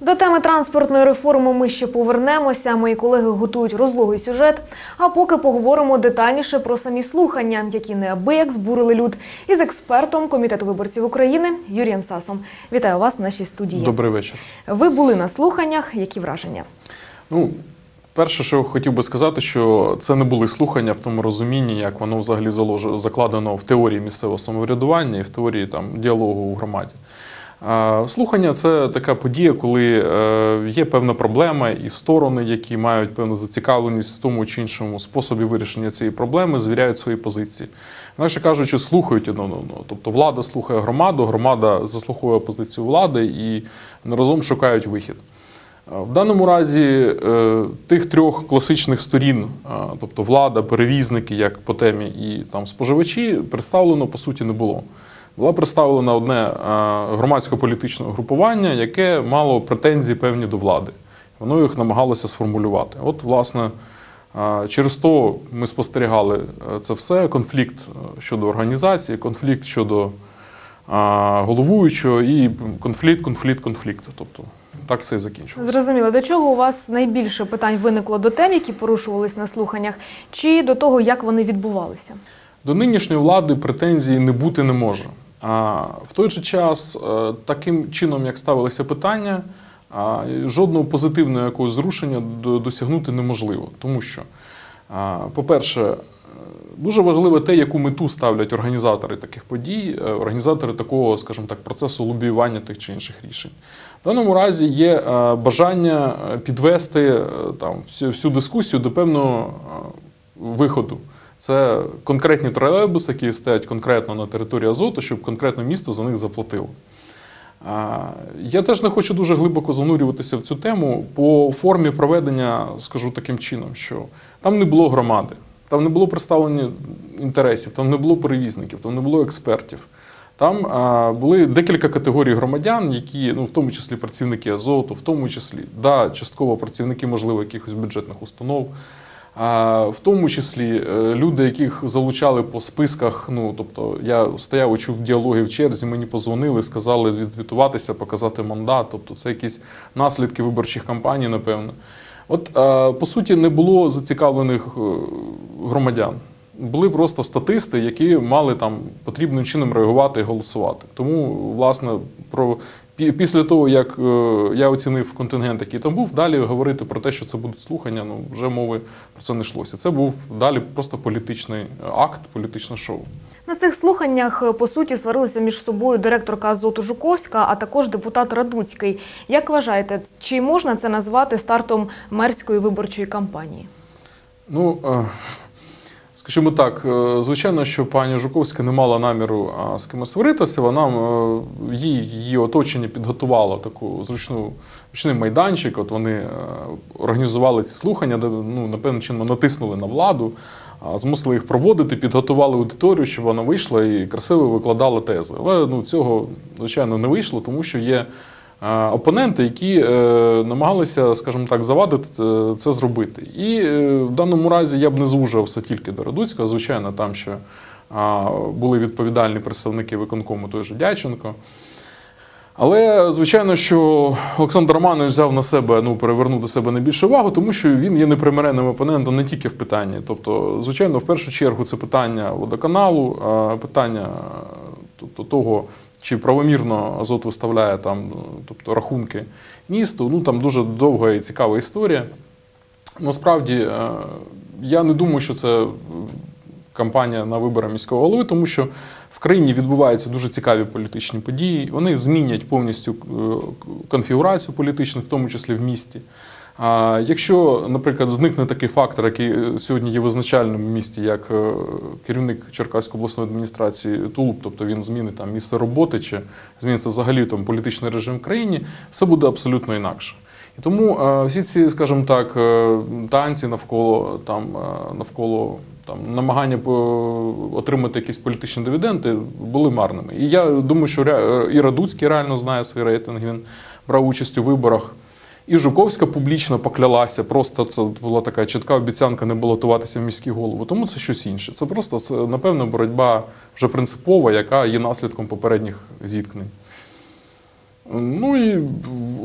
До теми транспортної реформи ми ще повернемося. Мої колеги готують розлогий сюжет. А поки поговоримо детальніше про самі слухання, які неабияк збурили люд, із експертом комітету виборців України Юрієм Сасом. Вітаю вас в нашій студії. Добрий вечір. Ви були на слуханнях. Які враження? Ну, перше, що хотів би сказати, що це не були слухання в тому розумінні, як воно взагалі залож- закладено в теорії місцевого самоврядування і в теорії там, діалогу у громаді. Слухання це така подія, коли е, є певна проблема, і сторони, які мають певну зацікавленість в тому чи іншому способі вирішення цієї проблеми, звіряють свої позиції. Інакше кажучи, слухають один одного. Тобто влада слухає громаду, громада заслуховує позицію влади і разом шукають вихід. В даному разі е, тих трьох класичних сторін, тобто влада, перевізники, як по темі, і там споживачі, представлено по суті не було. Була представлена одне е, громадсько-політичне групування, яке мало претензії певні до влади. Воно їх намагалося сформулювати. От, власне, е, через то ми спостерігали е, це все: конфлікт щодо організації, конфлікт щодо головуючого і конфлікт, конфлікт, конфлікт. Тобто так все і закінчилося. Зрозуміло, до чого у вас найбільше питань виникло до тем, які порушувались на слуханнях, чи до того, як вони відбувалися? До нинішньої влади претензій не бути не може. В той же час, е, таким чином, як ставилися питання, жодного позитивного якогось зрушення досягнути неможливо. Тому що, по-перше, е, дуже важливо те, яку мету ставлять організатори таких подій, е, організатори такого, скажімо так, процесу лобіювання тих чи інших рішень. В даному разі є е, бажання е, підвести е, там всю, дискусію до певного е, виходу. Це конкретні тролейбуси, які стоять конкретно на території Азоту, щоб конкретне місто за них заплатило. Я теж не хочу дуже глибоко занурюватися в цю тему по формі проведення, скажу таким чином, що там не було громади, там не було представлення інтересів, там не було перевізників, там не було експертів. Там а, були декілька категорій громадян, які, ну, в тому числі працівники Азоту, в тому числі, да, частково працівники, можливо, якихось бюджетних установ. В тому числі е, люди, яких залучали по списках. Ну тобто я стояв, чув діалоги в черзі, мені позвонили, сказали відзвітуватися, показати мандат. Тобто це якісь наслідки виборчих кампаній, напевно. От е, по суті не було зацікавлених е, громадян. Були просто статисти, які мали там потрібним чином реагувати і голосувати. Тому, власне, про після того, як е, я оцінив контингент, який там був, далі говорити про те, що це будуть слухання, ну вже мови про це не йшлося. Це був далі просто політичний акт, політичне шоу. На цих слуханнях е, по суті сварилися між собою директорка Азоту Жуковська, а також депутат Радуцький. Як вважаєте, чи можна це назвати стартом мерської виборчої кампанії? Ну, е, скажімо так, е, звичайно, що пані Жуковська не мала наміру з кимось сваритися. Вона е, її, її оточення підготувало таку зручну зручний майданчик. От вони е, організували ці слухання, де ну, напевно чином натиснули на владу, змусили їх проводити, підготували аудиторію, щоб вона вийшла і красиво викладала тези. Але ну, цього, звичайно, не вийшло, тому що є. Е, Опоненти, які е, намагалися, скажімо так, завадити це, це зробити. І е, в даному разі я б не звужував все тільки до Радуцького. Звичайно, там ще були відповідальні представники виконкому той же Дяченко. Але звичайно, що Олександр Романович взяв на себе ну перевернув до себе найбільшу увагу, тому що він є непримиренним опонентом не тільки в питанні. Тобто, звичайно, в першу чергу це питання водоканалу, питання тобто, того, чи правомірно Азот виставляє там тобто, рахунки місту. Ну там дуже довга і цікава історія. Насправді, е, я не думаю, що це кампанія на вибори міського голови, тому що в країні відбуваються дуже цікаві політичні події. Вони змінять повністю е, конфігурацію політичну, в тому числі в місті. А якщо, наприклад, зникне такий фактор, який е, сьогодні є визначальним в місті, як е, керівник Черкаської обласної адміністрації Тулуб, тобто він змінить там місце роботи чи зміниться взагалі там політичний режим в країні, все буде абсолютно інакше. І тому е, всі ці, скажімо так, танці навколо там навколо там намагання отримати якісь політичні дивіденди були марними. І я думаю, що і Радуцький реально знає свій рейтинг. Він брав участь у виборах. І Жуковська публічно поклялася. Просто це була така чітка обіцянка не балотуватися в міський голову. Тому це щось інше. Це просто це, напевно боротьба вже принципова, яка є наслідком попередніх зіткнень. Ну і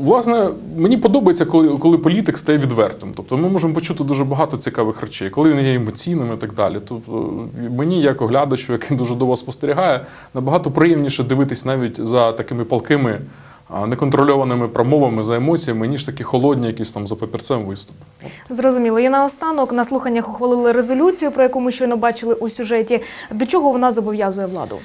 власне мені подобається, коли, коли політик стає відвертим. Тобто ми можемо почути дуже багато цікавих речей, коли він є емоційним і так далі. Тобто мені, як оглядачу, який дуже довго спостерігає, набагато приємніше дивитись навіть за такими палкими, неконтрольованими промовами за емоціями, ніж такі холодні, якісь там за папірцем виступи. Зрозуміло. І наостанок на слуханнях ухвалили резолюцію, про яку ми щойно бачили у сюжеті. До чого вона зобов'язує владу?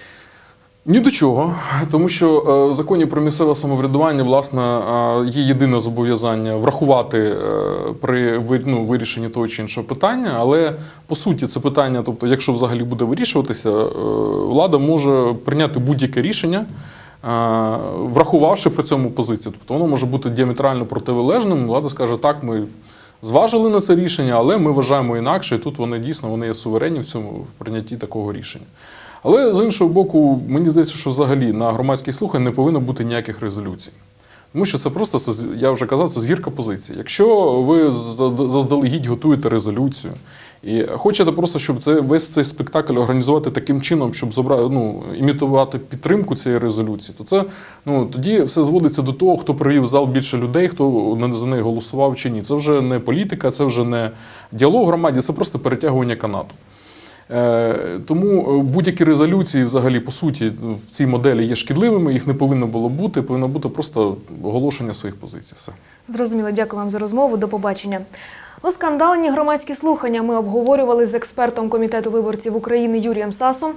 Ні до чого, тому що е, в законі про місцеве самоврядування власне е, є єдине зобов'язання врахувати е, при ну, вирішенні того чи іншого питання. Але по суті, це питання, тобто, якщо взагалі буде вирішуватися, влада може прийняти будь-яке рішення. Е, Врахувавши при цьому позицію, тобто воно може бути діаметрально протилежним. Влада скаже, так, ми зважили на це рішення, але ми вважаємо інакше, і тут вони дійсно вони є суверенні в цьому в прийнятті такого рішення. Але з іншого боку, мені здається, що взагалі на громадських слухань не повинно бути ніяких резолюцій. Тому що це просто, це, я вже казав, це звірка позиції. Якщо ви заздалегідь готуєте резолюцію і хочете просто, щоб це, весь цей спектакль організувати таким чином, щоб зобра, ну, імітувати підтримку цієї резолюції, то це ну, тоді все зводиться до того, хто привів в зал більше людей, хто за неї голосував чи ні. Це вже не політика, це вже не діалог в громаді, це просто перетягування канату. Е, Тому е, будь-які резолюції, взагалі, по суті, в цій моделі є шкідливими, їх не повинно було бути. Повинно бути просто оголошення своїх позицій. Все. Зрозуміло, дякую вам за розмову. До побачення. Оскандалені громадські слухання ми обговорювали з експертом комітету виборців України Юрієм Сасом.